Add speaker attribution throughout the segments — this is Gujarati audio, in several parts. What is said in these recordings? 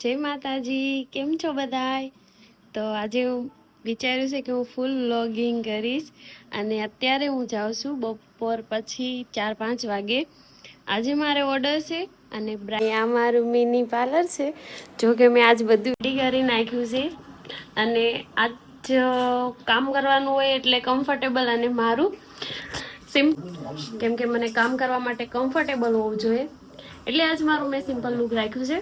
Speaker 1: જય માતાજી, કેમ છો બધાય? તો આજે હું વિચાર્યું છે કે હું ફૂલ વ્લોગિંગ કરીશ અને અત્યારે હું જાઉં છું બપોર પછી ચાર પાંચ વાગે. આજે મારે ઓર્ડર છે અને આ મારું મિની પાર્લર છે. જો કે મેં આજ બધું રેડી કરી નાખ્યું છે. અને આજ કામ કરવાનું હોય એટલે કમ્ફર્ટેબલ અને મારું સિમ કેમ કે મને કામ કરવા માટે કમ્ફર્ટેબલ હોવું જોઈએ. એટલે આજ મારું મેં સિમ્પલ લુક રાખ્યું છે.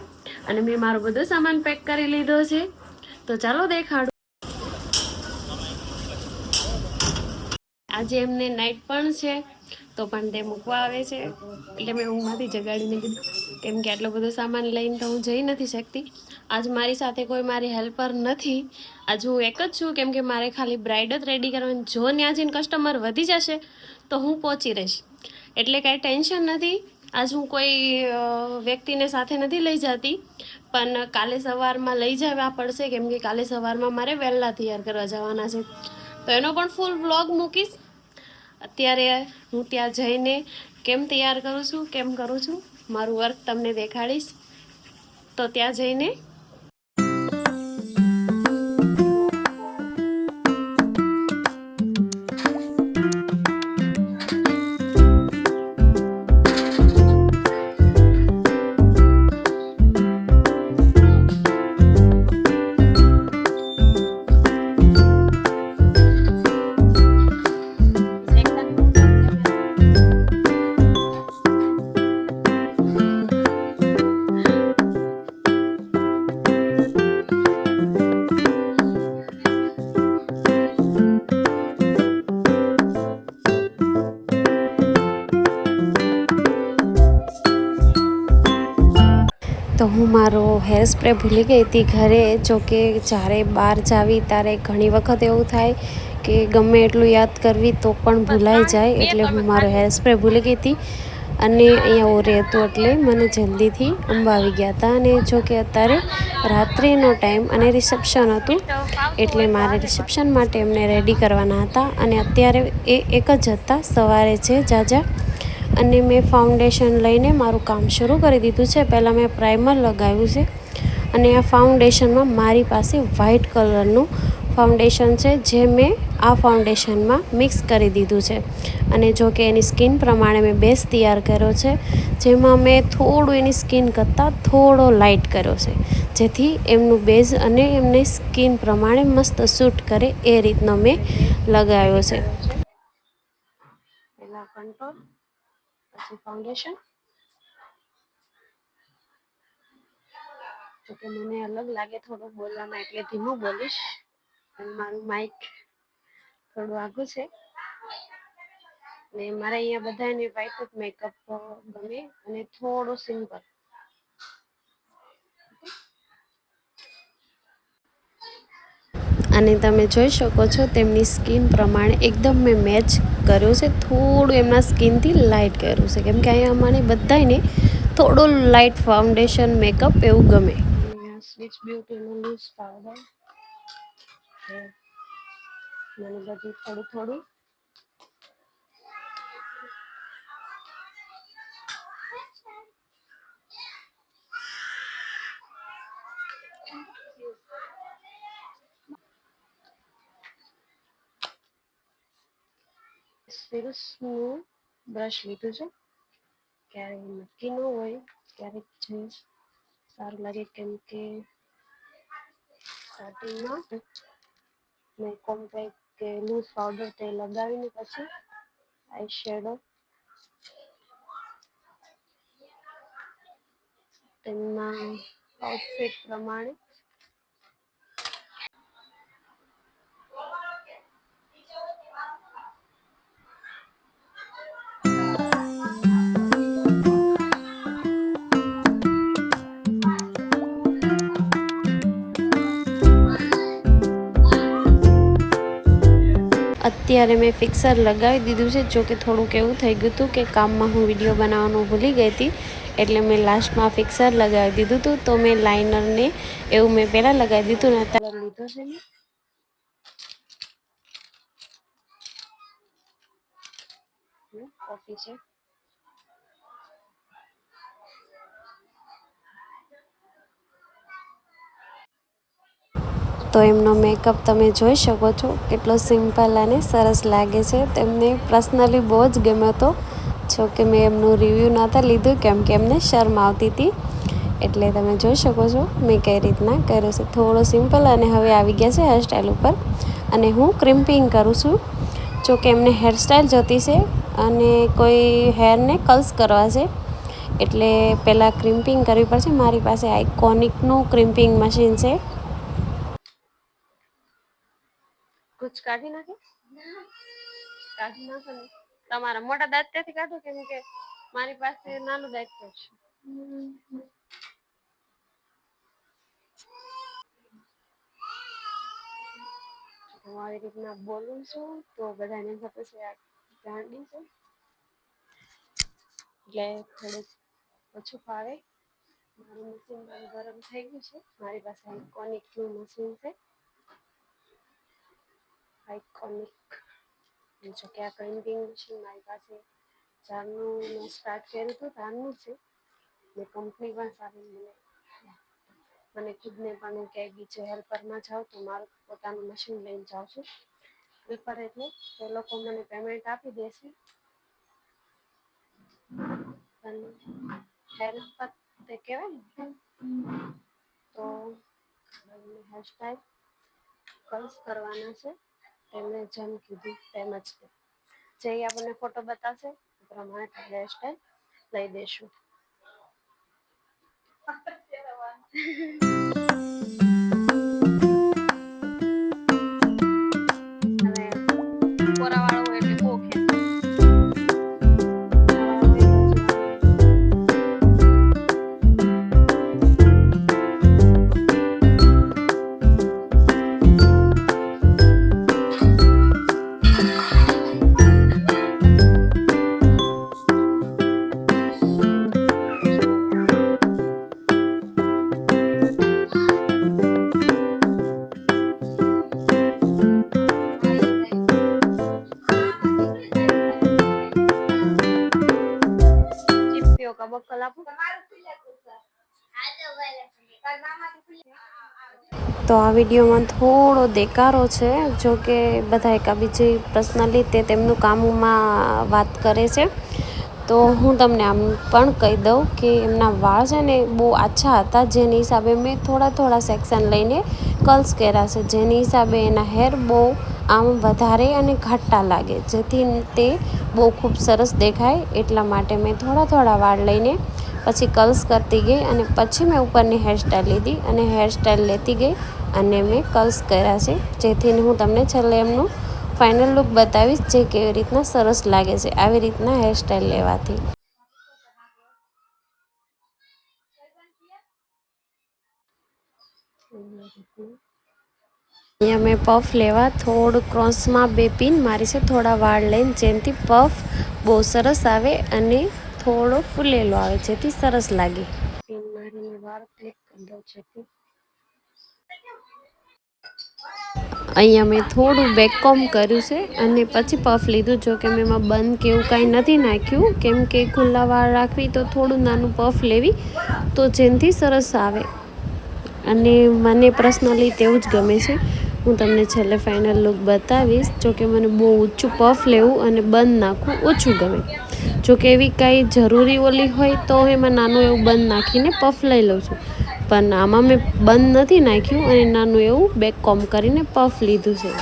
Speaker 1: અને મેં મારો બધો સામાન પેક કરી લીધો છે. તો ચાલો દેખાડું. આજે એમને નાઇટ પણ છે, તો પણ તે મૂકવા આવે છે. એટલે મેં ઊંઘમાંથી જગાડીને કીધું. કેમ કે આટલો બધો સામાન લઈને તો હું જઈ નથી શકતી. આજ મારી સાથે કોઈ મારી હેલ્પર નથી. આજ હું એક જ છું, કેમ કે મારે ખાલી બ્રાઇડ જ રેડી કરવાની. જો ત્યાં જઈને કસ્ટમર વધી જશે, તો હું પહોંચી રહીશ. એટલે કાંઈ ટેન્શન નથી. આજ હું કોઈ વ્યક્તિને સાથે નથી લઈ જતી, પણ કાલે સવારમાં લઈ જવા પડશે, કેમ કે કાલે સવારમાં મારે વહેલા તૈયાર કરવા જવાના છે. તો એનો પણ ફૂલ વ્લોગ મૂકીશ. અત્યારે હું ત્યાં જઈને કેમ તૈયાર કરું છું, કેમ કરું છું, મારું વર્ક તમને દેખાડીશ. તો ત્યાં જઈને મારો હેર સ્પ્રે ભૂલી ગઈ હતી ઘરે જો કે જ્યારે બહાર જાવી ત્યારે ઘણી વખત એવું થાય કે ગમે એટલું યાદ કરવી તો પણ ભૂલાઈ જાય એટલે હું મારો હેર સ્પ્રે ભૂલી ગઈ હતી. અને અહીંયા ઓરે હતું એટલે મને જલ્દીથી અંબા આવી ગયા હતા. અને જો કે અત્યારે રાત્રિનો ટાઈમ અને રિસેપ્શન હતું એટલે મારે રિસેપ્શન માટે એમને રેડી કરવાના હતા. અને અત્યારે એ એક જ હતા. સવારે છે જાજા. અને મેં ફાઉન્ડેશન લઈને મારું કામ શરૂ કરી દીધું છે. પહેલાં મેં પ્રાઇમર લગાવ્યું છે અને આ ફાઉન્ડેશનમાં મારી પાસે વ્હાઇટ કલરનું ફાઉન્ડેશન છે, જે મેં આ ફાઉન્ડેશનમાં મિક્સ કરી દીધું છે. અને જો કે એની સ્કિન પ્રમાણે મેં બેઝ તૈયાર કર્યો છે, જેમાં મેં થોડું એની સ્કિન કરતાં થોડો લાઇટ કર્યો છે, જેથી એમનું બેઝ અને એમની સ્કિન પ્રમાણે મસ્ત સૂટ કરે એ રીતનો મેં લગાવ્યો છે. પહેલાં કંટ્રોલ પછી ફાઉન્ડેશન તો કે મને અલગ લાગે થોડું બોલવામાં, એટલે ધીમું બોલીશ. અને મારું માઇક થોડું આઘું છે. ને મારા અહીંયા બધાને વ્હાઇટ મેકઅપ ગમે, અને થોડો સિમ્પલ અને તમે જોઈ શકો છો તેમની સ્કિન પ્રમાણે એકદમ મેં મેચ કર્યો છે. થોડું એમના સ્કિનથી લાઇટ કર્યું છે. કેમ કે અહીંયા અમારે બધાને થોડું લાઇટ ફાઉન્ડેશન મેકઅપ એવું ગમે. સ્વિચ બ્યુટીનું લૂઝ થોડું થોડું. સિલ્સનું બ્રશ લીધું છે ક્યારેક નક્કી ન હોય ક્યારેક જે સારું લાગે કેમ કે સ્ટાર્ટિંગમાં મેં કોમ્પેક્ટ કે લૂઝ પાવડર તે લગાવીને પછી આઈ શેડો તેમના આઉટફિટ પ્રમાણે અત્યારે મેં ફિક્સર લગાવી દીધું છે. જો કે થોડુંક એવું થઈ ગયું હતું કે કામમાં હું વીડિયો બનાવવાનું ભૂલી ગઈ હતી. એટલે મેં લાસ્ટમાં ફિક્સર લગાવી દીધું હતું. તો મેં લાઇનરને એવું મેં પહેલાં લગાવી દીધું ને અત્યારે લીધો છે મેં. કોફી છે. તો એમનો મેકઅપ તમે જોઈ શકો છો. કેટલો સિમ્પલ અને સરસ લાગે છે. તેમને પર્સનલી બહુ જ ગમ્યો હતો જો કે મેં એમનું રિવ્યૂ નહોતા લીધું, કેમ કે એમને શરમ આવતી હતી. એટલે તમે જોઈ શકો છો, મેં કઈ રીતના કર્યું છે. થોડો સિમ્પલ અને હવે આવી ગયા છે હેરસ્ટાઈલ ઉપર. અને હું ક્રિમ્પિંગ કરું છું. જો કે એમને હેરસ્ટાઈલ જોતી છે અને કોઈ હેરને કલ્સ કરવા છે. એટલે પહેલાં ક્રિમ્પિંગ કરવી પડશે. મારી પાસે આઇકોનિકનું ક્રિમ્પિંગ મશીન છે. કુછ કાઢી નાખે? કાઢી નાખો ને? તમારા મોટા દાંત ત્યાંથી કાઢો કેમ કે મારી પાસે નાનું દાંત તો છે? હું આવી રીતના બોલું છું તો બધાને ખબર આ ગાંડી છે. એટલે થોડુંક ઓછું ફાવે. મારું મશીન પણ ગરમ થઈ ગયું છે. મારી પાસે આઇકોનિકનું મશીન છે. આઇકોનિક જો કે આ ક્લિમ્પિંગ મશીન મારી પાસે ચારનું મેં સ્ટાર્ટ કર્યું હતું તારનું છે. ને કંપની પણ સારી મને મને ખુદને પણ હું ક્યાંય બીજે હેલ્પરમાં જાઉં તો મારું પોતાનું મશીન લઈને જાઉં છું. હેલ્પર એટલે એ લોકો મને પેમેન્ટ આપી દેશે. અને હેલ્પર તે કહેવાય ને, તો હેરસ્ટાઈલ કર્લ્સ કરવાના છે. તેમણે જેમ કીધું તેમ જ જે આપણને ફોટો બતાવશે, એ પ્રમાણે હેરસ્ટાઈલ લઈ દઈશું. અને વિડીયોમાં થોડો દેકારો છે, જો કે બધા એકાબીજી પર્સનલી તે તેમનું કામમાં વાત કરે છે. તો હું તમને આમ પણ કહી દઉં કે એમના વાળ છે ને બહુ આછા હતા, જેની હિસાબે મેં થોડા થોડા સેક્શન લઈને કર્લ્સ કર્યા છે, જેની હિસાબે એના હેર બહુ આમ વધારે અને ઘાટા લાગે, જેથી તે બહુ ખૂબ સરસ દેખાય. એટલા માટે મેં થોડા થોડા વાળ લઈને પછી કર્લ્સ કરતી ગઈ અને પછી મેં ઉપરની હેરસ્ટાઈલ લીધી અને હેરસ્ટાઈલ લેતી ગઈ. અને મેં કર્લ્સ કર્યા છે. જેથી હું તમને છેલ્લે એમનું ફાઇનલ લુક બતાવીશ જે કેવી રીતના સરસ લાગે છે, આવી રીતના હેરસ્ટાઈલ લેવાથી. અહીંયા મેં પફ લેવા, થોડું ક્રોસમાં બે પિન મારી છે થોડા વાળ લઈને, જેનાથી પફ બહુ સરસ આવે અને થોડો ફૂલેલો આવે, જેથી સરસ લાગે. પિન મારીને વાળ ક્લિક કરી દઉં જેથી અહીંયા મેં થોડું બેકકોમ કર્યું છે અને પછી પફ લીધું. જો કે મેં એમાં બંધ કે એવું કાંઈ નથી નાખ્યું. કેમ કે ખુલ્લા વાળ રાખવી તો થોડું નાનું પફ લેવી તો જેનથી સરસ આવે. અને મને પર્સનલી તેવું જ ગમે છે. હું તમને છેલ્લે ફાઇનલ લુક બતાવીશ. જો કે મને બહુ ઊંચું પફ લેવું અને બંધ નાખવું ઓછું ગમે. જો કે એવી કાંઈ જરૂરી ઓલી હોય તો એમાં નાનું એવું બંધ નાખીને પફ લઈ લઉં છું. પણ આમાં મેં બંધ નથી નાખ્યું અને નાનું એવું બેક કોમ કરીને પફ લીધું છે.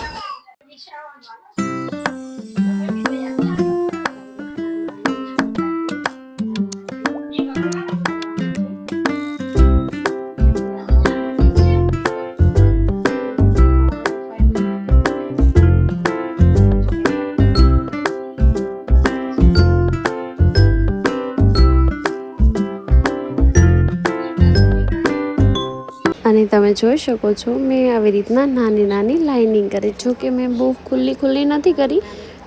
Speaker 1: અને તમે જોઈ શકો છો, મેં આવી રીતના નાની નાની લાઇનિંગ કરી. જો કે મેં બહુ ખુલ્લી ખુલ્લી નથી કરી,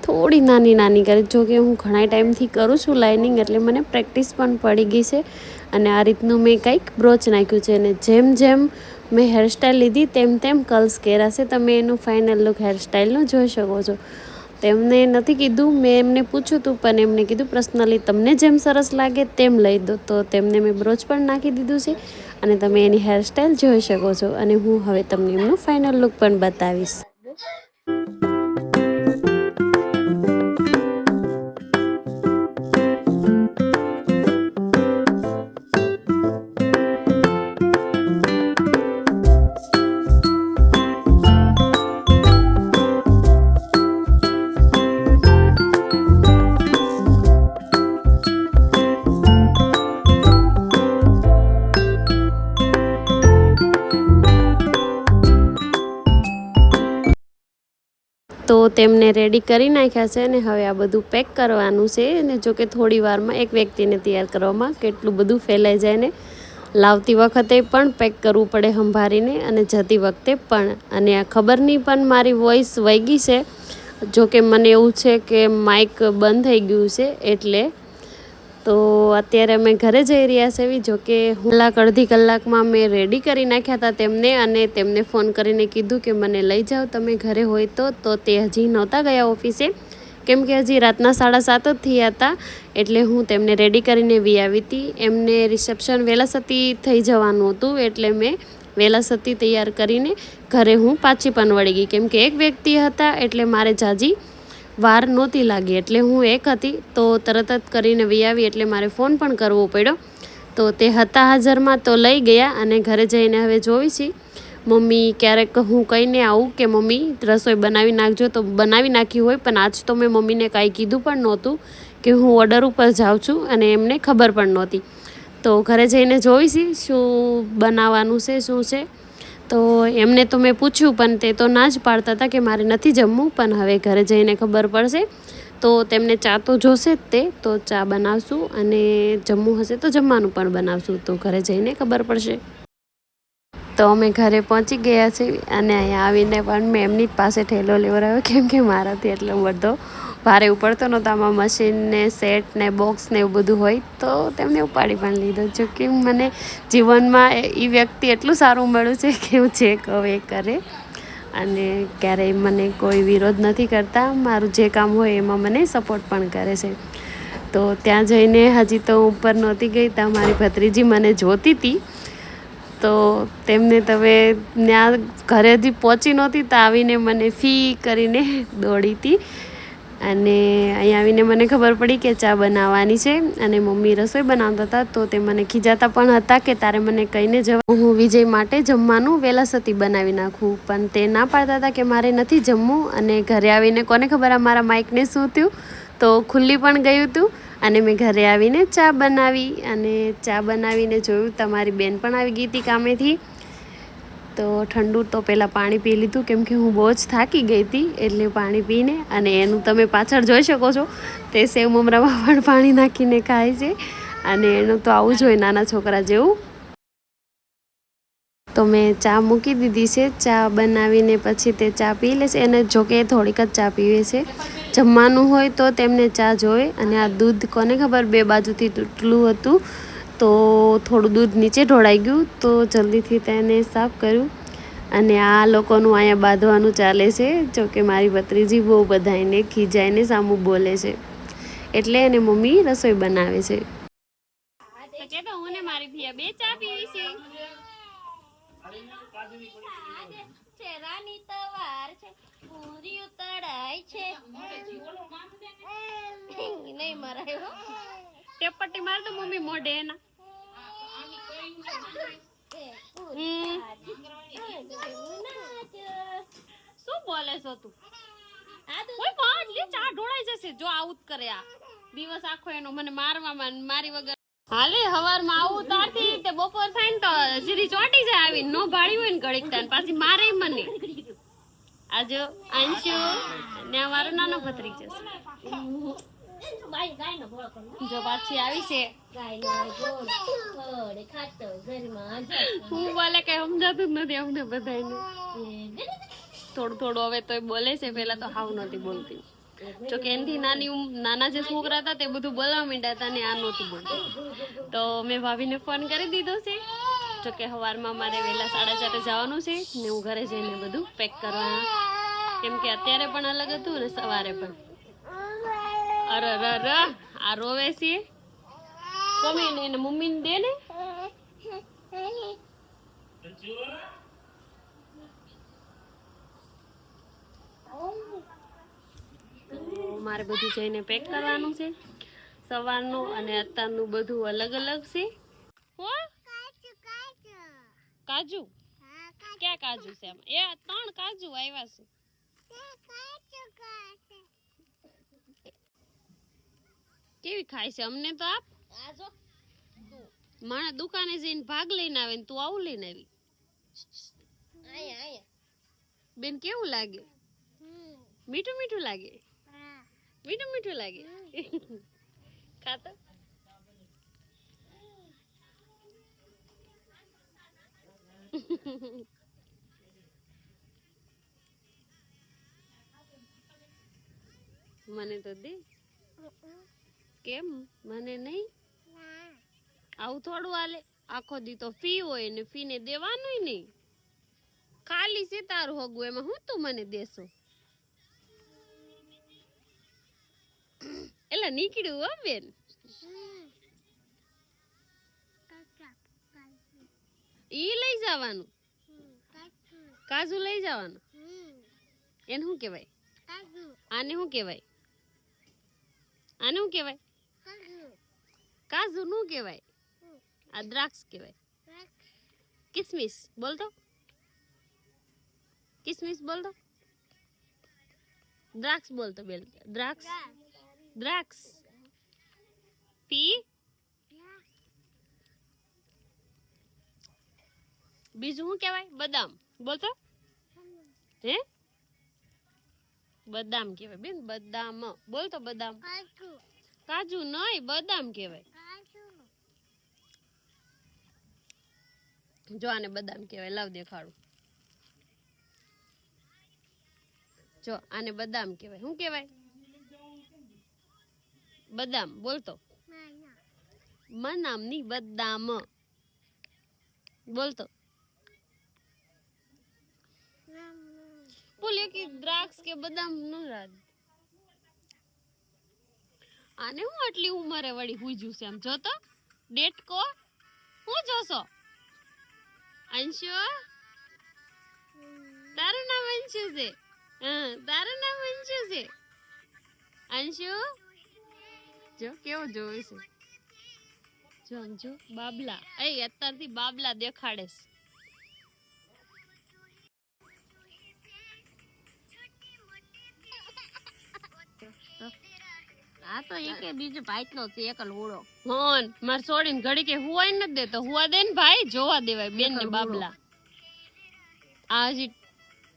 Speaker 1: થોડી નાની નાની કરી. જો કે હું ઘણા ટાઈમથી કરું છું લાઇનિંગ એટલે મને પ્રેક્ટિસ પણ પડી ગઈ છે. અને આ રીતનું મેં કંઈક બ્રોચ નાખ્યું છે અને જેમ જેમ મેં હેરસ્ટાઈલ લીધી, તેમ તેમ કર્લ્સ કર્યા છે. તમે એનું ફાઇનલ લુક હેરસ્ટાઈલનું જોઈ શકો છો. તેમને નથી કીધું, મેં એમને પૂછ્યું હતું પણ એમને કીધું, પર્સનલી તમને જેમ સરસ લાગે તેમ લઈ દો. તો તેમને મેં બ્રોચ પણ નાખી દીધું છે અને તમે એની હેરસ્ટાઈલ જોઈ શકો છો અને હું હવે તમને એમનું ફાઇનલ લુક પણ બતાવીશ. તો તેમને રેડી કરી નાખ્યા છે અને હવે આ બધું પેક કરવાનું છે અને જો કે થોડી વારમાં એક વ્યક્તિને તૈયાર કરવામાં કેટલું બધું ફેલાઈ જાય ને લાવતી વખતે પણ પેક કરવું પડે સંભાળીને અને જતી વખતે પણ. અને આ ખબર નહીં પણ મારી વોઇસ વહી છે. જો કે મને એવું છે કે માઇક બંધ થઈ ગયું છે એટલે તો અત્યારે અમે ઘરે જઈ રહ્યા છે જો કે કલાક અડધી કલાકમાં મેં રેડી કરી નાખ્યા હતા તેમને અને તેમને ફોન કરીને કીધું કે મને લઈ જાઓ, તમે ઘરે હોય તો. તો તે હજી નહોતા ગયા ઓફિસે. કેમ કે હજી રાતના સાડા સાત જ થયા હતા, એટલે હું તેમને રેડી કરીને વી આવી હતી. એમને રિસેપ્શન વેલાસતી થઈ જવાનું હતું, એટલે મેં વેલાસતી તૈયાર કરીને ઘરે હું પાછી પણ વળી ગઈ. કેમ કે એક વ્યક્તિ હતા, એટલે મારે જાજી વાર નહોતી લાગી. એટલે હું એક હતી તો તરત જ કરીને વી આવી એટલે મારે ફોન પણ કરવો પડ્યો. તો તે હતા હાજરમાં તો લઈ ગયા અને ઘરે જઈને હવે જોઈ છી. મમ્મી ક્યારેક હું કહીને આવું કે, મમ્મી, રસોઈ બનાવી નાખજો તો બનાવી નાખી હોય, પણ આજ તો મેં મમ્મીને કાંઈ કીધું પણ નહોતું કે હું ઓર્ડર ઉપર જાઉં છું અને એમને ખબર પણ નહોતી. તો ઘરે જઈને જોઈશી શું બનાવવાનું છે, શું છે? તો એમને તો મેં પૂછ્યું, પણ તે તો ના જ પાડતા હતા કે મારે નથી જમવું, પણ હવે ઘરે જઈને ખબર પડશે. તો તેમને ચા તો જોશે જ તે, તો ચા બનાવશું અને જમવું હશે તો જમવાનું પણ બનાવશું, તો ઘરે જઈને ખબર પડશે. તો અમે ઘરે પહોંચી ગયા છીએ અને અહીંયા આવીને પણ મેં એમની જ પાસે ઠેલો લેવડાવ્યો, કેમ કે મારાથી એટલો બધો ભારે ઉપડતો નહોતો. આમાં મશીન ને સેટ ને બોક્સ ને એવું બધું હોય તો તેમને ઉપાડી પણ લીધો. જો કે મને જીવનમાં એ વ્યક્તિ એટલું સારું મળ્યું છે કે હું જે કહું એ કરે. અને ક્યારેય મને કોઈ વિરોધ નથી કરતા. મારું જે કામ હોય એમાં મને સપોર્ટ પણ કરે છે. તો ત્યાં જઈને હજી તો ઉપર નહોતી ગઈ. ત્યાં મારી ભત્રીજી મને જોતી હતી તો તેમને તમે ત્યાં ઘરે હજી પહોંચી નહોતી. તો આવીને મને ફી કરીને દોડી હતી અને અહીંયા આવીને મને ખબર પડી કે ચા બનાવવાની છે અને મમ્મી રસોઈ બનાવતા હતા તો તે મને ખીજાતા પણ હતા કે તારે મને કહીને જવા હું વિજય માટે જમવાનું વહેલા સતી બનાવી નાખું, પણ તે ના પાડતા હતા કે મારે નથી જમવું અને ઘરે આવીને કોને ખબર આ મારા માઇકને શું થયું? તો ખુલ્લી પણ ગયું હતું અને મેં ઘરે આવીને ચા બનાવી અને ચા બનાવીને જોયું, તમારી બેન પણ આવી ગઈ હતી કામેથી. તો ઠંડુ તો પહેલાં પાણી પી લીધું, કેમ કે હું બહુ જ થાકી ગઈ હતી એટલે પાણી પીને અને એનું તમે પાછળ જોઈ શકો છો, તે સેવ મમરામાં પણ પાણી નાખીને ખાય છે અને એનું તો આવું જ હોય નાના છોકરા જેવું. તો મેં ચા મૂકી દીધી છે, ચા બનાવીને પછી તે ચા પી લે છે અને જોકે થોડીક જ ચા પીવે છે. જમવાનું હોય તો તેમને ચા જોવે અને આ દૂધ કોને ખબર, બે બાજુથી તૂટલું હતું. તો થોડું દૂધ નીચે ઢોળાઈ ગયું તો જલ્દીથી તેને સાફ કર્યું. અને આ લોકોનું અહીંયા બાંધવાનું ચાલે છે. જો કે મારી ભત્રીજી બહુ બધાને ખીજાઈને સામું બોલે છે. એટલે એને મમ્મી રસોઈ બનાવે છે. હું ને મારી ભૈયા બે ચા પીવી છે
Speaker 2: ચેરાની તવાર છે. પૂરીઓ તળાય છે નહીં મરાય હો
Speaker 1: ટેપટ્ટી માર દો મમ્મી મોઢે એના. શું બોલે છો તું? કોઈ પણ લે ચા ઢોળાઈ જશે. જો આવું જ કરે આ. દિવસ આખો એનો મને મારવામાં મારી વગર. હાલે, હવારમાં આવું તારથી તે બપોર થાય ને તો સીધી ચોટી જાય આવી નો ભાળી હોય ને ઘડીક તાન પાછી મારે મને. આજો અંશુ ને મારો નાનો ભત્રી જશે જો પાછી આવી છે. હું બોલે કઈ સમજાતું જ નથી અમને બધાને થોડું થોડું હવે તોય બોલે છે પેલા તો હાવ નહોતી બોલતી. જો કે એનાથી નાની નાના જે છોકરા હતા તે બધું બોલવા માંડ્યા હતા ને આ નહોતું બોલતું. તો મેં ભાભીને ફોન કરી દીધો છે. જો કે સવારમાં મારે વહેલા સાડા ચારે જવાનું છે ને હું ઘરે જઈને બધું પેક કરવાનું. કેમ કે અત્યારે પણ અલગ હતું ને સવારે પણ. અરે ર આ રોવે છે. મમ્મી ને એને મમ્મી ને દે ને. મારે બધું જઈને પેક કરવાનું છે. સવારનું અને અત્યારનું બધું અલગ અલગ છે. કાજુ? ક્યાં કાજુ છે એ ત્રણ કાજુ આવ્યા છે. કેવી ખાય છે? અમને તો આપ
Speaker 2: માણા
Speaker 1: મારા દુકાને જઈને ભાગ લઈને આવે ને તું આવું લઈને આવી. બેન કેવું લાગે? મીઠું મીઠું લાગે? મીઠું મીઠું લાગે? ખાતો? મને તો દે. કેમ? મને નહીં? આવું થોડું હાલે. આખો દી તો ફી હોય ને ફી ને દેવાનું નહીં. ખાલી છે તારું હગું એમાં હું તું મને દેશો? એટલે નીકળ્યું હો બેન. ઈ લઈ જવાનું. કાજુ લઈ જવાનું. એને શું કહેવાય? આને શું કહેવાય? આને શું કહેવાય? કાજુ નું કહેવાય આ દ્રાક્ષ કહેવાય કિસમિસ બોલતો કિસમિસ બોલતો દ્રાક્ષ બોલતો બેલ દ્રાક્ષ દ્રાક્ષ પી બીજું શું કહેવાય બદામ બોલતો હે બદામ કહેવાય બેન બદામ બોલતો બદામ કાજુ નહીં બદામ કહેવાય જો આને બદામ કહેવાય, લાવ દેખાડું. જો આને બદામ કહેવાય. શું કહેવાય? બદામ બોલતો મનામની બદામ. બોલતો બોલે કે દ્રાક્ષ કે બદામ નો રાજ આને હું આટલી ઉંમરે વળી હુજ્યું છે આમ. જોતો ડેટકો હું જોશો? અંશુ? તારું નામ અંશુ છે. તારું નામ અંશુ છે. અંશુ? જો, કેવો જોવે છે. જો આમ બાબલા. એ, અત્યારથી બાબલા દેખાડે છે. આ તો એકે બીજો ભાઈ નો છે એકલ હોળો હોન માર છોડીને ઘડી કે હુવાય નથી દેતો હુવા દે ને ભાઈ જોવા દેવાય બેન ને બાબલા. આ હજી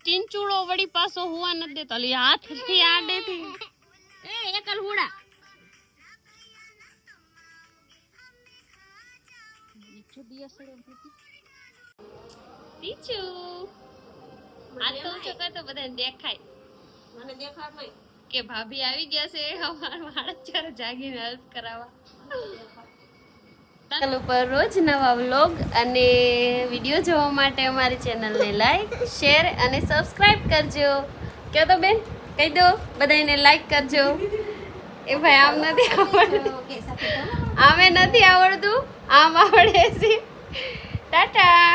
Speaker 1: ટીંચુડો વળી પાછો હુવા નથી દેતો લી હાથથી આડે થી. એ એકલ હુડા. ટીચુ આ તો છોકરા તો બધાને દેખાય.
Speaker 2: મને દેખાડ નહીં.
Speaker 1: કે ભાભી આવી ગયા છે અમારા માણસ જયારે જાગીને હેલ્પ કરાવવા. ચેનલ ઉપર રોજ નવા વ્લોગ અને વીડિયો જોવા માટે અમારી ચેનલને લાઈક શેર અને સબસ્ક્રાઈબ કરજો. કહો તો બેન કહી દો બધાને લાઈક કરજો. એ ભાઈ આમ નથી આવડતું. આમે નથી આવડતું આમ આવડે છે. ટાટા.